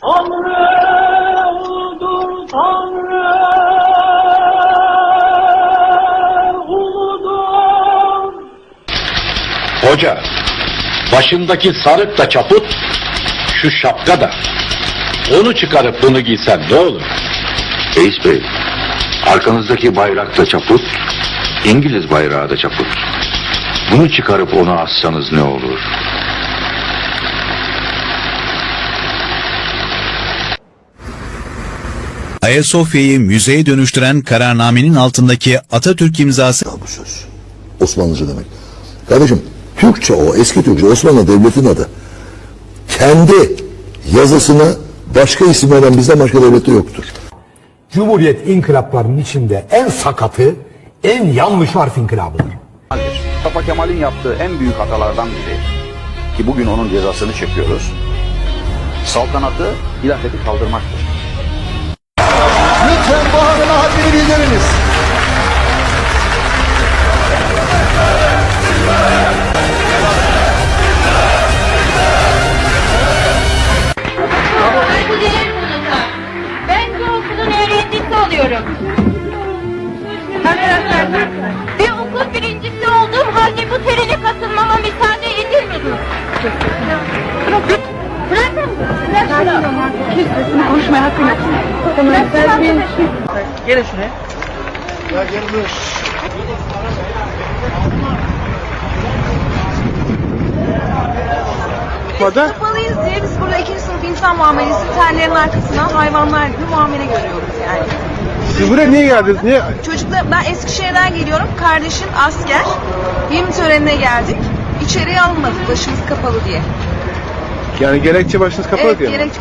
Tanrı uludur, Tanrı uludur. Hoca, başındaki sarık da çaput, şu şapka da. Onu çıkarıp bunu giysen ne olur? Reis Bey, arkanızdaki bayrak da çaput, İngiliz bayrağı da çaput. Bunu çıkarıp onu assanız ne olur? Ayasofya'yı müzeye dönüştüren kararnamenin altındaki Atatürk imzası bu söz. Osmanlıca demek. Kardeşim Türkçe o eski Türkçe Osmanlı Devleti'nin adı. Kendi yazısını başka isimlerden bizden başka devlette yoktur. Cumhuriyet inkılaplarının içinde en sakatı, en yanlış harf inkılabıdır. Mustafa Kemal'in yaptığı en büyük hatalardan biri ki bugün onun cezasını çekiyoruz. Saltanatı, hilafeti kaldırmaktır. Lütfen bu hanıma haddini bildiriniz. Bu değil bununla. Ben bu okulun öğrencisi oluyorum. Arkadaşlar, bir okul birincisi olduğum halde bu terine katılmama müsaade edilmedi. Kimsesini konuşmaya hakkı yok. Gelin şuraya. Kapalıyız diye biz burada ikinci sınıf insan muamelesi terlerin arkasından hayvanlar gibi muamele görüyoruz yani. Siz buraya niye geldiniz? Niye? Çocuklar ben Eskişehir'den geliyorum. Kardeşim asker. Yemin törenine geldik. İçeriye alınmadık başımız kapalı diye. Yani gerekçe başınız kapalı evet diye. mi? gerek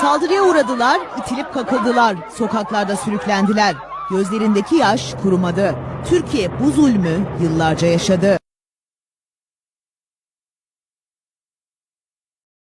Saldırıya uğradılar, itilip kakıldılar, sokaklarda sürüklendiler. Gözlerindeki yaş kurumadı. Türkiye bu zulmü yıllarca yaşadı.